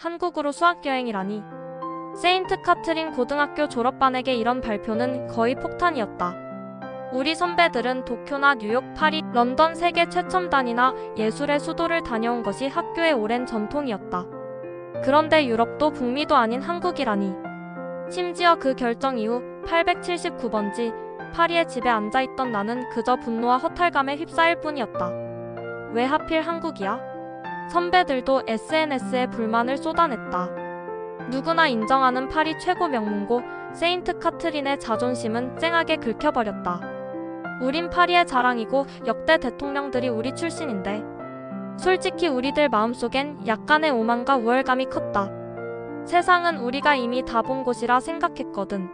한국으로 수학여행이라니. 세인트 카트린 고등학교 졸업반에게 이런 발표는 거의 폭탄이었다. 우리 선배들은 도쿄나 뉴욕, 파리, 런던 세계 최첨단이나 예술의 수도를 다녀온 것이 학교의 오랜 전통이었다. 그런데 유럽도 북미도 아닌 한국이라니. 심지어 그 결정 이후 879번지 파리의 집에 앉아있던 나는 그저 분노와 허탈감에 휩싸일 뿐이었다. 왜 하필 한국이야? 선배들도 SNS에 불만을 쏟아냈다. 누구나 인정하는 파리 최고 명문고 세인트 카트린의 자존심은 쨍하게 긁혀버렸다. 우린 파리의 자랑이고 역대 대통령들이 우리 출신인데 솔직히 우리들 마음속엔 약간의 오만과 우월감이 컸다. 세상은 우리가 이미 다 본 곳이라 생각했거든.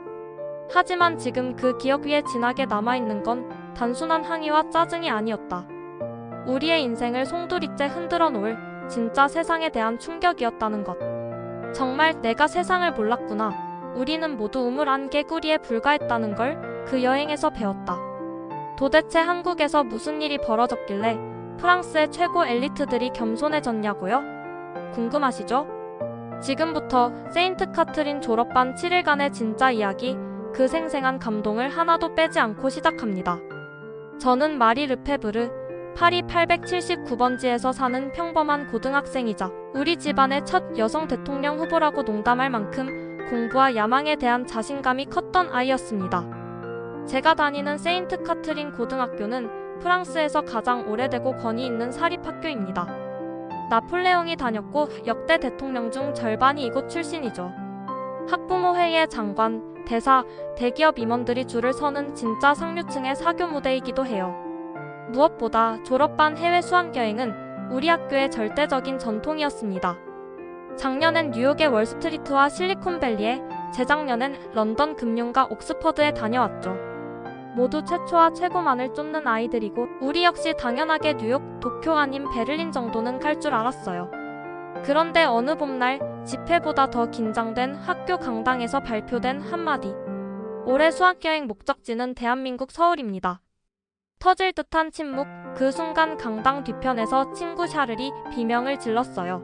하지만 지금 그 기억 위에 진하게 남아있는 건 단순한 항의와 짜증이 아니었다. 우리의 인생을 송두리째 흔들어 놓을 진짜 세상에 대한 충격이었다는 것. 정말 내가 세상을 몰랐구나. 우리는 모두 우물 안 개구리에 불과했다는 걸 그 여행에서 배웠다. 도대체 한국에서 무슨 일이 벌어졌길래 프랑스의 최고 엘리트들이 겸손해졌냐고요? 궁금하시죠? 지금부터 세인트 카트린 졸업반 7일간의 진짜 이야기, 그 생생한 감동을 하나도 빼지 않고 시작합니다. 저는 마리 르페브르, 파리 879번지에서 사는 평범한 고등학생이자 우리 집안의 첫 여성 대통령 후보라고 농담할 만큼 공부와 야망에 대한 자신감이 컸던 아이였습니다. 제가 다니는 세인트 카트린 고등학교는 프랑스에서 가장 오래되고 권위 있는 사립학교입니다. 나폴레옹이 다녔고 역대 대통령 중 절반이 이곳 출신이죠. 학부모 회의의 장관, 대사, 대기업 임원들이 줄을 서는 진짜 상류층의 사교 무대이기도 해요. 무엇보다 졸업반 해외 수학여행은 우리 학교의 절대적인 전통이었습니다. 작년엔 뉴욕의 월스트리트와 실리콘밸리에, 재작년엔 런던 금융가 옥스퍼드에 다녀왔죠. 모두 최초와 최고만을 쫓는 아이들이고 우리 역시 당연하게 뉴욕, 도쿄 아닌 베를린 정도는 갈 줄 알았어요. 그런데 어느 봄날 집회보다 더 긴장된 학교 강당에서 발표된 한마디. 올해 수학여행 목적지는 대한민국 서울입니다. 터질 듯한 침묵, 그 순간 강당 뒤편에서 친구 샤를이 비명을 질렀어요.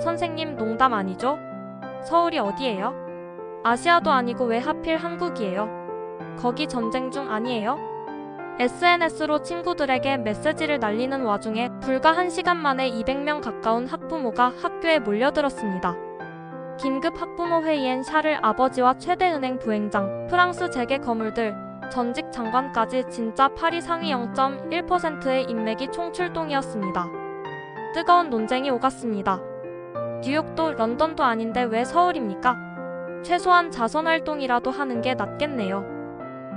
선생님 농담 아니죠? 서울이 어디예요? 아시아도 아니고 왜 하필 한국이에요? 거기 전쟁 중 아니에요? SNS로 친구들에게 메시지를 날리는 와중에 불과 1시간 만에 200명 가까운 학부모가 학교에 몰려들었습니다. 긴급 학부모 회의엔 샤를 아버지와 최대은행 부행장, 프랑스 재계 거물들, 전직 장관까지 진짜 파리 상위 0.1%의 인맥이 총출동이었습니다. 뜨거운 논쟁이 오갔습니다. 뉴욕도 런던도 아닌데 왜 서울입니까? 최소한 자선 활동이라도 하는 게 낫겠네요.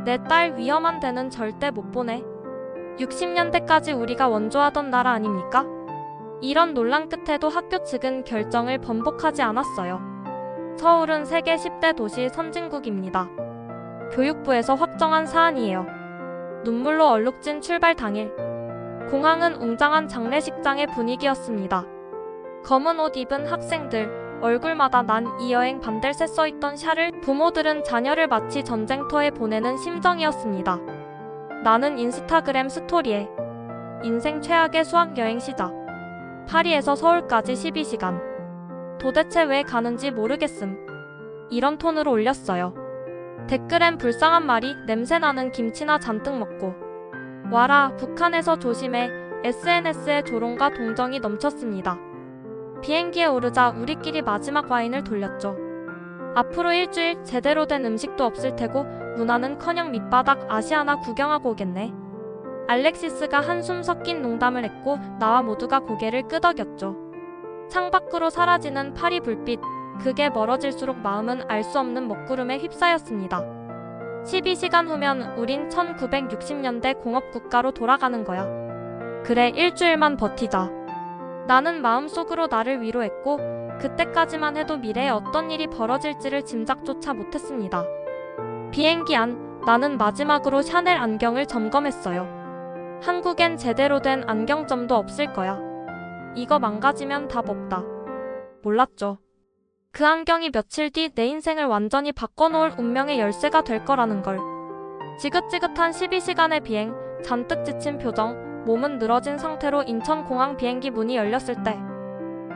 내 딸 위험한 데는 절대 못 보내. 60년대까지 우리가 원조하던 나라 아닙니까? 이런 논란 끝에도 학교 측은 결정을 번복하지 않았어요. 서울은 세계 10대 도시 선진국입니다. 교육부에서 확정한 사안이에요. 눈물로 얼룩진 출발 당일. 공항은 웅장한 장례식장의 분위기였습니다. 검은 옷 입은 학생들, 얼굴마다 난 이 여행 반댈세 써있던 샤를 부모들은 자녀를 마치 전쟁터에 보내는 심정이었습니다. 나는 인스타그램 스토리에 인생 최악의 수학여행 시작. 파리에서 서울까지 12시간. 도대체 왜 가는지 모르겠음. 이런 톤으로 올렸어요. 댓글엔 불쌍한 말이 냄새나는 김치나 잔뜩 먹고. 와라, 북한에서 조심해. SNS에 조롱과 동정이 넘쳤습니다. 비행기에 오르자 우리끼리 마지막 와인을 돌렸죠. 앞으로 일주일 제대로 된 음식도 없을 테고 문화는커녕 밑바닥 아시아나 구경하고 오겠네. 알렉시스가 한숨 섞인 농담을 했고 나와 모두가 고개를 끄덕였죠. 창밖으로 사라지는 파리 불빛, 그게 멀어질수록 마음은 알 수 없는 먹구름에 휩싸였습니다. 12시간 후면 우린 1960년대 공업국가로 돌아가는 거야. 그래, 일주일만 버티자. 나는 마음속으로 나를 위로했고, 그때까지만 해도 미래에 어떤 일이 벌어질지를 짐작조차 못했습니다. 비행기 안, 나는 마지막으로 샤넬 안경을 점검했어요. 한국엔 제대로 된 안경점도 없을 거야. 이거 망가지면 답 없다. 몰랐죠. 그 안경이 며칠 뒤 내 인생을 완전히 바꿔놓을 운명의 열쇠가 될 거라는 걸. 지긋지긋한 12시간의 비행, 잔뜩 지친 표정, 몸은 늘어진 상태로 인천공항 비행기 문이 열렸을 때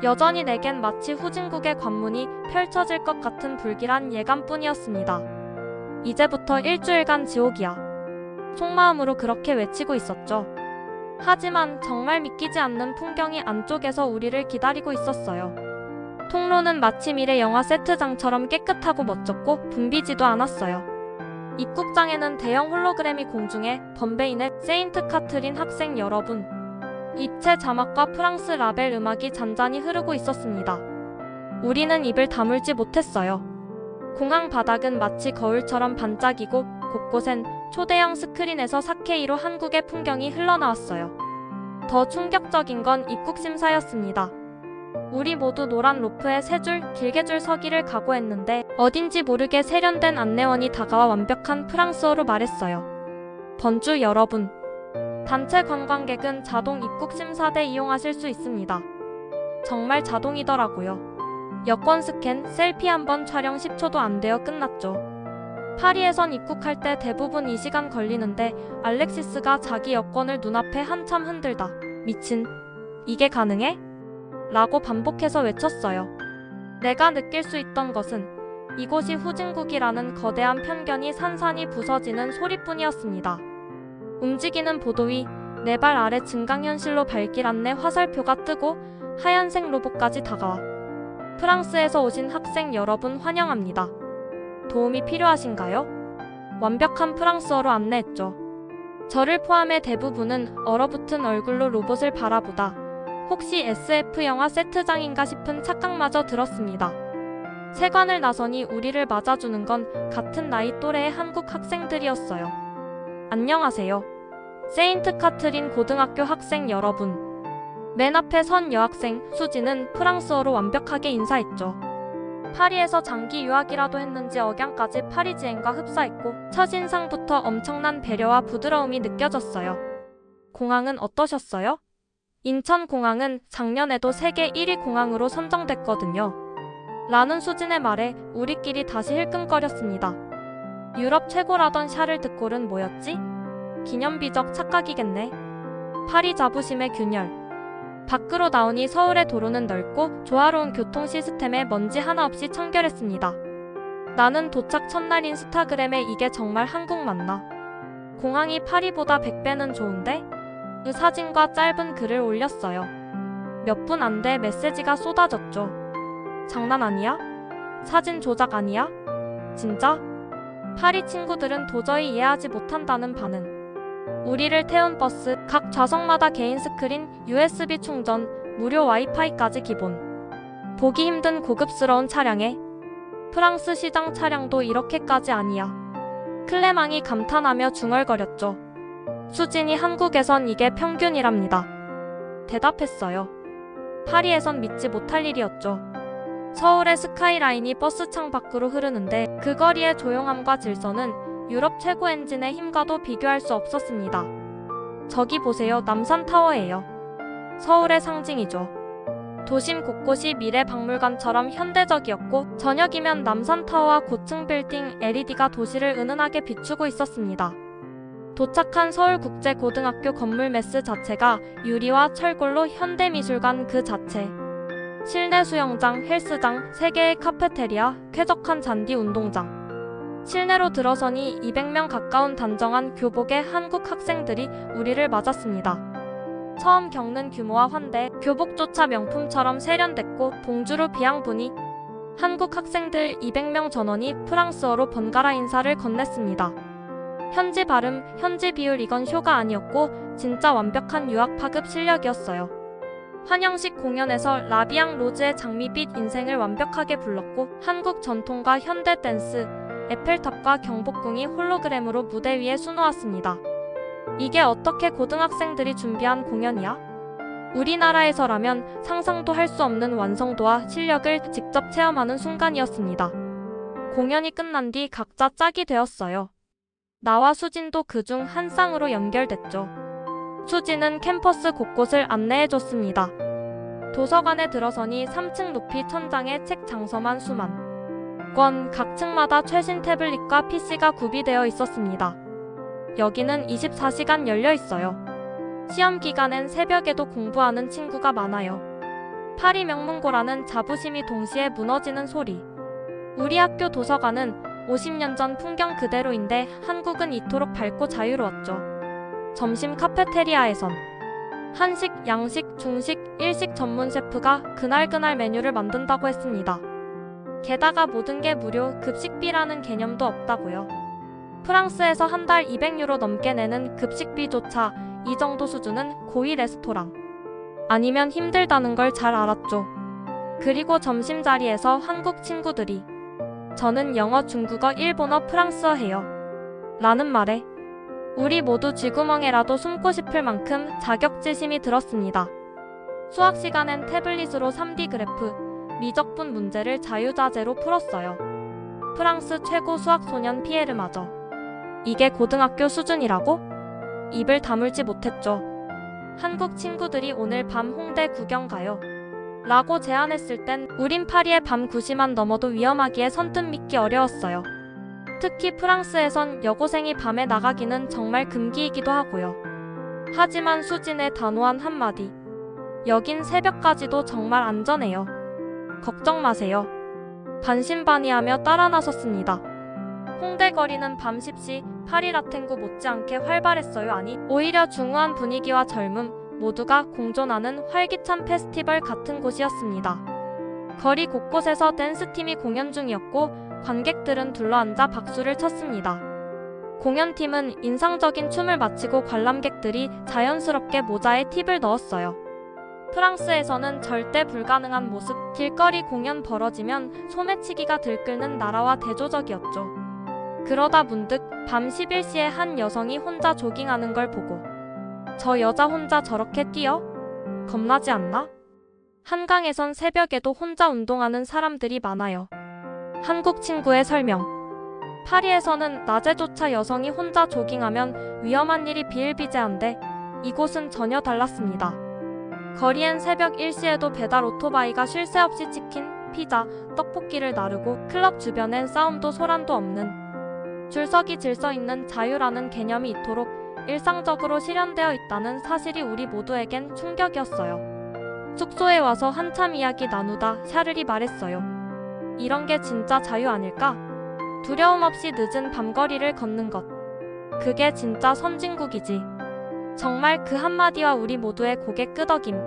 여전히 내겐 마치 후진국의 관문이 펼쳐질 것 같은 불길한 예감뿐이었습니다. 이제부터 일주일간 지옥이야. 속마음으로 그렇게 외치고 있었죠. 하지만 정말 믿기지 않는 풍경이 안쪽에서 우리를 기다리고 있었어요. 통로는 마치 미래 영화 세트장처럼 깨끗하고 멋졌고 붐비지도 않았어요. 입국장에는 대형 홀로그램이 공중에 번베인의 세인트 카트린 학생 여러분 입체 자막과 프랑스 라벨 음악이 잔잔히 흐르고 있었습니다. 우리는 입을 다물지 못했어요. 공항 바닥은 마치 거울처럼 반짝이고 곳곳엔 초대형 스크린에서 4K로 한국의 풍경이 흘러나왔어요. 더 충격적인 건 입국 심사였습니다. 우리 모두 노란 로프에 세 줄 길게 줄 서기를 각오했는데 어딘지 모르게 세련된 안내원이 다가와 완벽한 프랑스어로 말했어요. 번주 여러분. 단체 관광객은 자동 입국 심사대 이용하실 수 있습니다. 정말 자동이더라고요. 여권 스캔, 셀피 한 번 촬영 10초도 안 되어 끝났죠. 파리에선 입국할 때 대부분 2시간 걸리는데 알렉시스가 자기 여권을 눈앞에 한참 흔들다. 미친. 이게 가능해? 라고 반복해서 외쳤어요. 내가 느낄 수 있던 것은 이곳이 후진국이라는 거대한 편견이 산산이 부서지는 소리뿐이었습니다. 움직이는 보도 위 내 발 아래 증강현실로 발길 안내 화살표가 뜨고 하얀색 로봇까지 다가와 프랑스에서 오신 학생 여러분 환영합니다. 도움이 필요하신가요? 완벽한 프랑스어로 안내했죠. 저를 포함해 대부분은 얼어붙은 얼굴로 로봇을 바라보다 혹시 SF 영화 세트장인가 싶은 착각마저 들었습니다. 세관을 나서니 우리를 맞아주는 건 같은 나이 또래의 한국 학생들이었어요. 안녕하세요. 세인트 카트린 고등학교 학생 여러분. 맨 앞에 선 여학생 수지는 프랑스어로 완벽하게 인사했죠. 파리에서 장기 유학이라도 했는지 억양까지 파리지앵과 흡사했고 첫인상부터 엄청난 배려와 부드러움이 느껴졌어요. 공항은 어떠셨어요? 인천공항은 작년에도 세계 1위 공항으로 선정됐거든요. 라는 수진의 말에 우리끼리 다시 힐끔거렸습니다. 유럽 최고라던 샤를 드골은 뭐였지? 기념비적 착각이겠네. 파리 자부심의 균열. 밖으로 나오니 서울의 도로는 넓고 조화로운 교통 시스템에 먼지 하나 없이 청결했습니다. 나는 도착 첫날 인스타그램에 이게 정말 한국 맞나? 공항이 파리보다 100배는 좋은데? 그 사진과 짧은 글을 올렸어요. 몇 분 안 돼 메시지가 쏟아졌죠. 장난 아니야? 사진 조작 아니야? 진짜? 파리 친구들은 도저히 이해하지 못한다는 반응. 우리를 태운 버스, 각 좌석마다 개인 스크린, USB 충전, 무료 와이파이까지 기본. 보기 힘든 고급스러운 차량에 프랑스 시장 차량도 이렇게까지 아니야. 클레망이 감탄하며 중얼거렸죠. 수진이 한국에선 이게 평균이랍니다. 대답했어요. 파리에선 믿지 못할 일이었죠. 서울의 스카이라인이 버스창 밖으로 흐르는데 그 거리의 조용함과 질서는 유럽 최고 엔진의 힘과도 비교할 수 없었습니다. 저기 보세요. 남산타워예요. 서울의 상징이죠. 도심 곳곳이 미래 박물관처럼 현대적이었고 저녁이면 남산타워와 고층 빌딩 LED가 도시를 은은하게 비추고 있었습니다. 도착한 서울국제고등학교 건물 매스 자체가 유리와 철골로 현대미술관 그 자체. 실내 수영장, 헬스장, 3개의 카페테리아, 쾌적한 잔디 운동장. 실내로 들어서니 200명 가까운 단정한 교복의 한국 학생들이 우리를 맞았습니다. 처음 겪는 규모와 환대, 교복조차 명품처럼 세련됐고 봉주르 비앙분이 한국 학생들 200명 전원이 프랑스어로 번갈아 인사를 건넸습니다. 현지 발음, 현지 비율 이건 쇼가 아니었고 진짜 완벽한 유학 파급 실력이었어요. 환영식 공연에서 라비앙 로즈의 장미빛 인생을 완벽하게 불렀고 한국 전통과 현대 댄스, 에펠탑과 경복궁이 홀로그램으로 무대 위에 수놓았습니다. 이게 어떻게 고등학생들이 준비한 공연이야? 우리나라에서라면 상상도 할 수 없는 완성도와 실력을 직접 체험하는 순간이었습니다. 공연이 끝난 뒤 각자 짝이 되었어요. 나와 수진도 그중 한 쌍으로 연결됐죠. 수진은 캠퍼스 곳곳을 안내해줬습니다. 도서관에 들어서니 3층 높이 천장에 책 장서만 수만 권, 각 층마다 최신 태블릿과 PC가 구비되어 있었습니다. 여기는 24시간 열려 있어요. 시험 기간엔 새벽에도 공부하는 친구가 많아요. 파리 명문고라는 자부심이 동시에 무너지는 소리. 우리 학교 도서관은 50년 전 풍경 그대로인데 한국은 이토록 밝고 자유로웠죠. 점심 카페테리아에선 한식, 양식, 중식, 일식 전문 셰프가 그날그날 메뉴를 만든다고 했습니다. 게다가 모든 게 무료, 급식비라는 개념도 없다고요. 프랑스에서 한 달 200유로 넘게 내는 급식비조차 이 정도 수준은 고위 레스토랑. 아니면 힘들다는 걸 잘 알았죠. 그리고 점심자리에서 한국 친구들이 저는 영어, 중국어, 일본어, 프랑스어 해요. 라는 말에 우리 모두 쥐구멍에라도 숨고 싶을 만큼 자격지심이 들었습니다. 수학 시간엔 태블릿으로 3D 그래프, 미적분 문제를 자유자재로 풀었어요. 프랑스 최고 수학 소년 피에르마저. 이게 고등학교 수준이라고? 입을 다물지 못했죠. 한국 친구들이 오늘 밤 홍대 구경 가요. 라고 제안했을 땐 우린 파리의 밤 9시만 넘어도 위험하기에 선뜻 믿기 어려웠어요. 특히 프랑스에선 여고생이 밤에 나가기는 정말 금기이기도 하고요. 하지만 수진의 단호한 한마디. 여긴 새벽까지도 정말 안전해요. 걱정 마세요. 반신반의하며 따라 나섰습니다. 홍대 거리는 밤 10시 파리 라텐구 못지않게 활발했어요. 아니, 오히려 중후한 분위기와 젊음 모두가 공존하는 활기찬 페스티벌 같은 곳이었습니다. 거리 곳곳에서 댄스팀이 공연 중이었고 관객들은 둘러앉아 박수를 쳤습니다. 공연팀은 인상적인 춤을 마치고 관람객들이 자연스럽게 모자에 팁을 넣었어요. 프랑스에서는 절대 불가능한 모습, 길거리 공연 벌어지면 소매치기가 들끓는 나라와 대조적이었죠. 그러다 문득 밤 11시에 한 여성이 혼자 조깅하는 걸 보고 저 여자 혼자 저렇게 뛰어? 겁나지 않나? 한강에선 새벽에도 혼자 운동하는 사람들이 많아요. 한국 친구의 설명. 파리에서는 낮에조차 여성이 혼자 조깅하면 위험한 일이 비일비재한데 이곳은 전혀 달랐습니다. 거리엔 새벽 1시에도 배달 오토바이가 쉴 새 없이 치킨, 피자, 떡볶이를 나르고 클럽 주변엔 싸움도 소란도 없는 줄서기 질서 있는 자유라는 개념이 이토록 일상적으로 실현되어 있다는 사실이 우리 모두에겐 충격이었어요. 숙소에 와서 한참 이야기 나누다 샤를이 말했어요. 이런 게 진짜 자유 아닐까? 두려움 없이 늦은 밤거리를 걷는 것. 그게 진짜 선진국이지. 정말 그 한마디와 우리 모두의 고개 끄덕임.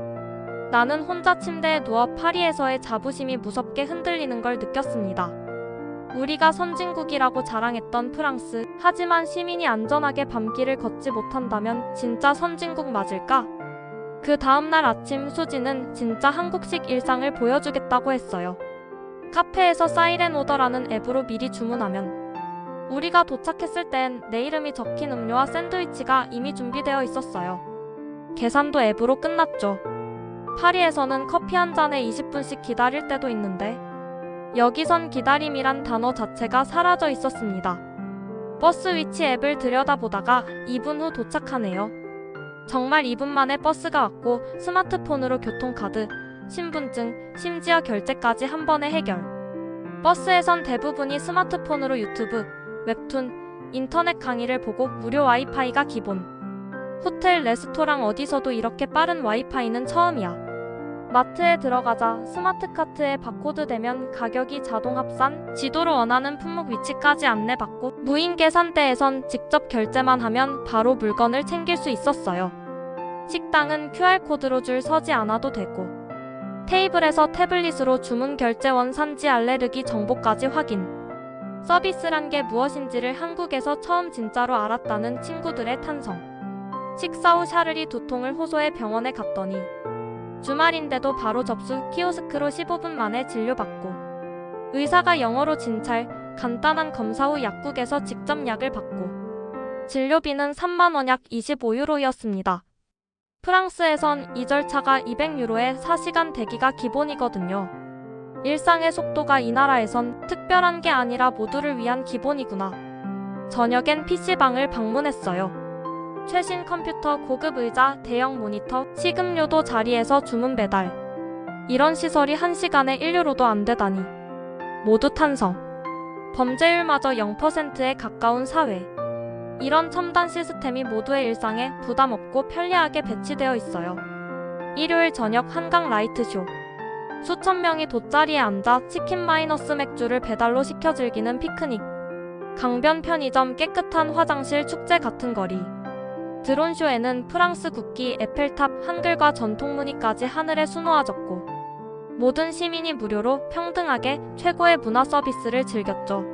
나는 혼자 침대에 누워 파리에서의 자부심이 무섭게 흔들리는 걸 느꼈습니다. 우리가 선진국이라고 자랑했던 프랑스, 하지만 시민이 안전하게 밤길을 걷지 못한다면 진짜 선진국 맞을까? 그 다음날 아침 수지는 진짜 한국식 일상을 보여주겠다고 했어요. 카페에서 사이렌 오더라는 앱으로 미리 주문하면 우리가 도착했을 땐 내 이름이 적힌 음료와 샌드위치가 이미 준비되어 있었어요. 계산도 앱으로 끝났죠. 파리에서는 커피 한 잔에 20분씩 기다릴 때도 있는데 여기선 기다림이란 단어 자체가 사라져 있었습니다. 버스 위치 앱을 들여다보다가 2분 후 도착하네요. 정말 2분 만에 버스가 왔고 스마트폰으로 교통카드, 신분증, 심지어 결제까지 한 번에 해결. 버스에선 대부분이 스마트폰으로 유튜브, 웹툰, 인터넷 강의를 보고 무료 와이파이가 기본. 호텔, 레스토랑 어디서도 이렇게 빠른 와이파이는 처음이야. 마트에 들어가자 스마트 카트에 바코드 대면 가격이 자동 합산, 지도로 원하는 품목 위치까지 안내받고 무인 계산대에선 직접 결제만 하면 바로 물건을 챙길 수 있었어요. 식당은 QR코드로 줄 서지 않아도 되고 테이블에서 태블릿으로 주문 결제 원 산지 알레르기 정보까지 확인. 서비스란 게 무엇인지를 한국에서 처음 진짜로 알았다는 친구들의 탄성. 식사 후 샤르리 두통을 호소해 병원에 갔더니 주말인데도 바로 접수 키오스크로 15분 만에 진료받고 의사가 영어로 진찰, 간단한 검사 후 약국에서 직접 약을 받고 진료비는 3만원 약 25유로였습니다. 프랑스에선 이 절차가 200유로에 4시간 대기가 기본이거든요. 일상의 속도가 이 나라에선 특별한 게 아니라 모두를 위한 기본이구나. 저녁엔 PC방을 방문했어요. 최신 컴퓨터, 고급 의자, 대형 모니터, 식음료도 자리에서 주문 배달. 이런 시설이 1시간에 1유로도 안 되다니. 모두 탄성. 범죄율마저 0%에 가까운 사회. 이런 첨단 시스템이 모두의 일상에 부담 없고 편리하게 배치되어 있어요. 일요일 저녁 한강 라이트쇼. 수천 명이 돗자리에 앉아 치킨 마이너스 맥주를 배달로 시켜 즐기는 피크닉. 강변 편의점 깨끗한 화장실 축제 같은 거리. 드론쇼에는 프랑스 국기 에펠탑 한글과 전통 무늬까지 하늘에 수놓아졌고 모든 시민이 무료로 평등하게 최고의 문화 서비스를 즐겼죠.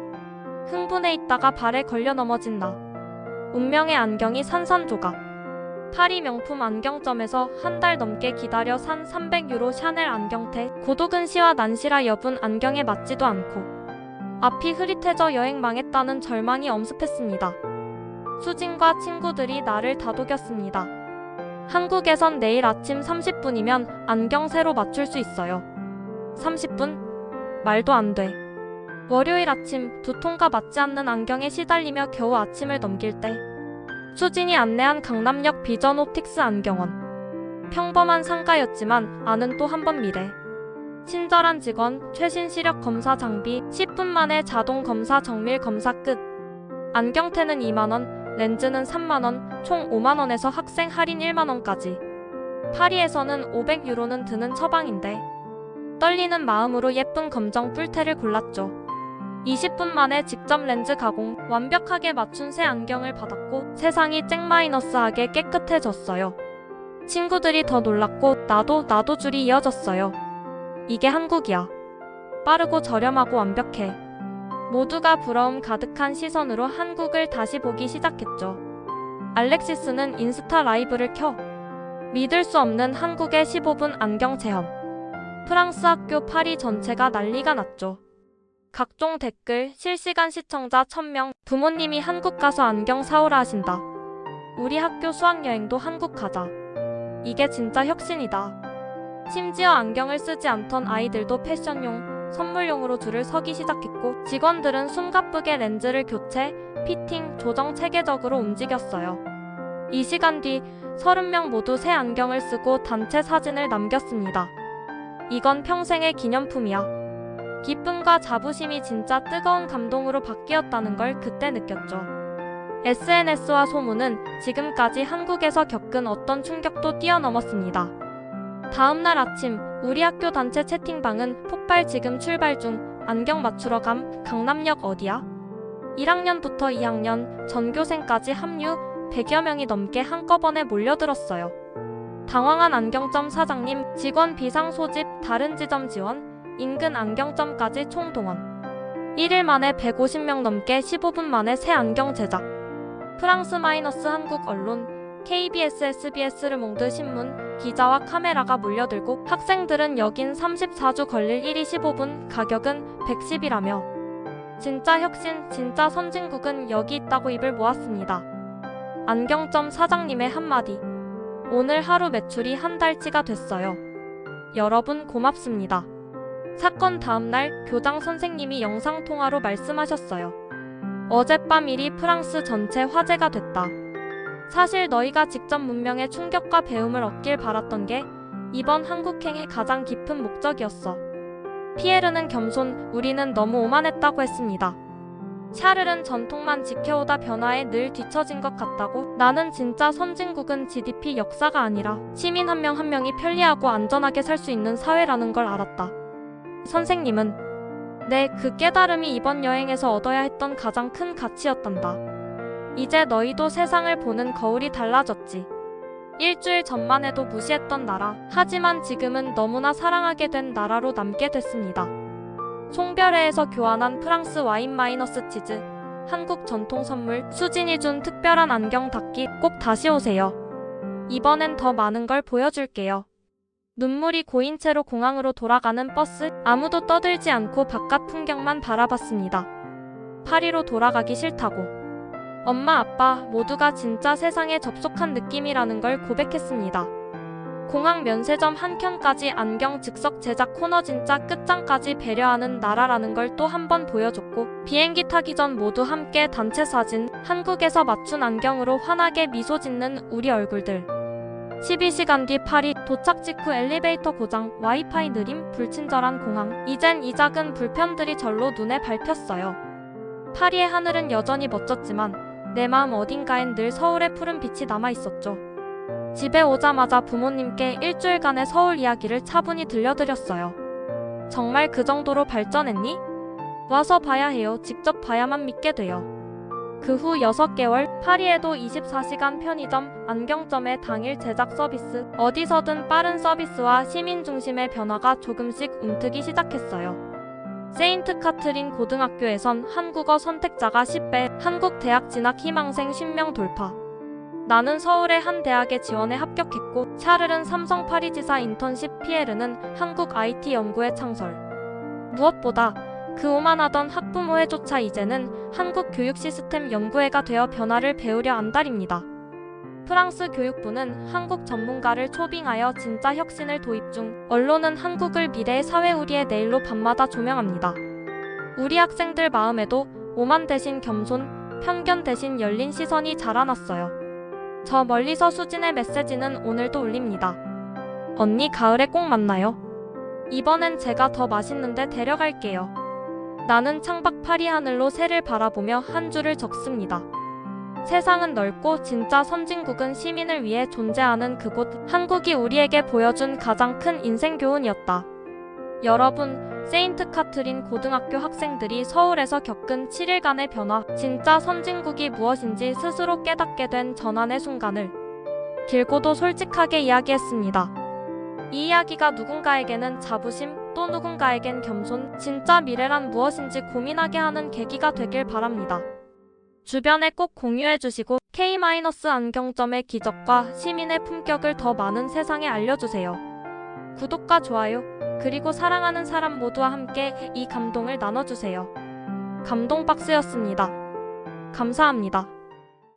흥분해 있다가 발에 걸려 넘어진 나. 운명의 안경이 산산조각. 파리 명품 안경점에서 한 달 넘게 기다려 산 300유로 샤넬 안경테 고도근시와 난시라 여분 안경에 맞지도 않고 앞이 흐릿해져 여행 망했다는 절망이 엄습했습니다. 수진과 친구들이 나를 다독였습니다. 한국에선 내일 아침 30분이면 안경 새로 맞출 수 있어요. 30분? 말도 안 돼. 월요일 아침 두통과 맞지 않는 안경에 시달리며 겨우 아침을 넘길 때 수진이 안내한 강남역 비전 옵틱스 안경원. 평범한 상가였지만 아는 또 한 번 미래. 친절한 직원, 최신 시력 검사 장비, 10분 만에 자동 검사 정밀 검사 끝. 안경테는 2만원, 렌즈는 3만원, 총 5만원에서 학생 할인 1만원까지. 파리에서는 500유로는 드는 처방인데. 떨리는 마음으로 예쁜 검정 뿔테를 골랐죠. 20분 만에 직접 렌즈 가공, 완벽하게 맞춘 새 안경을 받았고 세상이 쨍마이너스하게 깨끗해졌어요. 친구들이 더 놀랐고 나도 나도 줄이 이어졌어요. 이게 한국이야. 빠르고 저렴하고 완벽해. 모두가 부러움 가득한 시선으로 한국을 다시 보기 시작했죠. 알렉시스는 인스타 라이브를 켜 믿을 수 없는 한국의 15분 안경 체험. 프랑스 학교 파리 전체가 난리가 났죠. 각종 댓글, 실시간 시청자 1000명, 부모님이 한국 가서 안경 사오라 하신다. 우리 학교 수학여행도 한국 가자. 이게 진짜 혁신이다. 심지어 안경을 쓰지 않던 아이들도 패션용, 선물용으로 줄을 서기 시작했고 직원들은 숨가쁘게 렌즈를 교체, 피팅, 조정 체계적으로 움직였어요. 이 시간 뒤 30명 모두 새 안경을 쓰고 단체 사진을 남겼습니다. 이건 평생의 기념품이야. 기쁨과 자부심이 진짜 뜨거운 감동으로 바뀌었다는 걸 그때 느꼈죠. SNS와 소문은 지금까지 한국에서 겪은 어떤 충격도 뛰어넘었습니다. 다음날 아침 우리 학교 단체 채팅방은 폭발 지금 출발 중 안경 맞추러 감 강남역 어디야? 1학년부터 2학년 전교생까지 합류 100여 명이 넘게 한꺼번에 몰려들었어요. 당황한 안경점 사장님, 직원 비상 소집, 다른 지점 지원, 인근 안경점까지 총동원. 1일 만에 150명 넘게 15분 만에 새 안경 제작. 프랑스 마이너스 한국 언론, KBS, SBS 르몽드 신문, 기자와 카메라가 몰려들고 학생들은 여긴 34주 걸릴 1이 15분, 가격은 110이라며. 진짜 혁신, 진짜 선진국은 여기 있다고 입을 모았습니다. 안경점 사장님의 한마디. 오늘 하루 매출이 한 달치가 됐어요. 여러분 고맙습니다. 사건 다음날 교장 선생님이 영상통화로 말씀하셨어요. 어젯밤 일이 프랑스 전체 화제가 됐다. 사실 너희가 직접 문명의 충격과 배움을 얻길 바랐던 게 이번 한국행의 가장 깊은 목적이었어. 피에르는 겸손, 우리는 너무 오만했다고 했습니다. 샤를은 전통만 지켜오다 변화에 늘 뒤처진 것 같다고 나는 진짜 선진국은 GDP 역사가 아니라 시민 한 명한 명이 편리하고 안전하게 살 수 있는 사회라는 걸 알았다. 선생님은 네, 그 깨달음이 이번 여행에서 얻어야 했던 가장 큰 가치였단다. 이제 너희도 세상을 보는 거울이 달라졌지. 일주일 전만 해도 무시했던 나라, 하지만 지금은 너무나 사랑하게 된 나라로 남게 됐습니다. 송별회에서 교환한 프랑스 와인 마이너스 치즈, 한국 전통 선물, 수진이 준 특별한 안경 닦기 꼭 다시 오세요. 이번엔 더 많은 걸 보여줄게요. 눈물이 고인 채로 공항으로 돌아가는 버스, 아무도 떠들지 않고 바깥 풍경만 바라봤습니다. 파리로 돌아가기 싫다고. 엄마, 아빠 모두가 진짜 세상에 접속한 느낌이라는 걸 고백했습니다. 공항 면세점 한 켠까지 안경 즉석 제작 코너 진짜 끝장까지 배려하는 나라라는 걸 또 한 번 보여줬고 비행기 타기 전 모두 함께 단체 사진 한국에서 맞춘 안경으로 환하게 미소 짓는 우리 얼굴들. 12시간 뒤 파리 도착 직후 엘리베이터 고장 와이파이 느림 불친절한 공항. 이젠 이 작은 불편들이 절로 눈에 밟혔어요. 파리의 하늘은 여전히 멋졌지만 내 마음 어딘가엔 늘 서울의 푸른 빛이 남아 있었죠. 집에 오자마자 부모님께 일주일간의 서울 이야기를 차분히 들려드렸어요. 정말 그 정도로 발전했니? 와서 봐야 해요. 직접 봐야만 믿게 돼요. 그 후 6개월, 파리에도 24시간 편의점, 안경점의 당일 제작 서비스, 어디서든 빠른 서비스와 시민 중심의 변화가 조금씩 움트기 시작했어요. 세인트 카트린 고등학교에선 한국어 선택자가 10배, 한국 대학 진학 희망생 10명 돌파. 나는 서울의 한 대학에 지원에 합격했고, 샤를은 삼성 파리지사 인턴십 피에르는 한국 IT 연구회 창설. 무엇보다 그 오만하던 학부모회조차 이제는 한국 교육 시스템 연구회가 되어 변화를 배우려 안달입니다. 프랑스 교육부는 한국 전문가를 초빙하여 진짜 혁신을 도입 중, 언론은 한국을 미래의 사회 우리의 내일로 밤마다 조명합니다. 우리 학생들 마음에도 오만 대신 겸손, 편견 대신 열린 시선이 자라났어요. 저 멀리서 수진의 메시지는 오늘도 울립니다. 언니 가을에 꼭 만나요. 이번엔 제가 더 맛있는데 데려갈게요. 나는 창밖 파리 하늘로 새를 바라보며 한 줄을 적습니다. 세상은 넓고 진짜 선진국은 시민을 위해 존재하는 그곳 한국이 우리에게 보여준 가장 큰 인생 교훈이었다. 여러분, 세인트 카트린 고등학교 학생들이 서울에서 겪은 7일간의 변화, 진짜 선진국이 무엇인지 스스로 깨닫게 된 전환의 순간을 길고도 솔직하게 이야기했습니다. 이 이야기가 누군가에게는 자부심, 또 누군가에겐 겸손, 진짜 미래란 무엇인지 고민하게 하는 계기가 되길 바랍니다. 주변에 꼭 공유해 주시고 K-안경점의 기적과 시민의 품격을 더 많은 세상에 알려주세요. 구독과 좋아요, 그리고 사랑하는 사람 모두와 함께 이 감동을 나눠주세요. 감동박스였습니다. 감사합니다.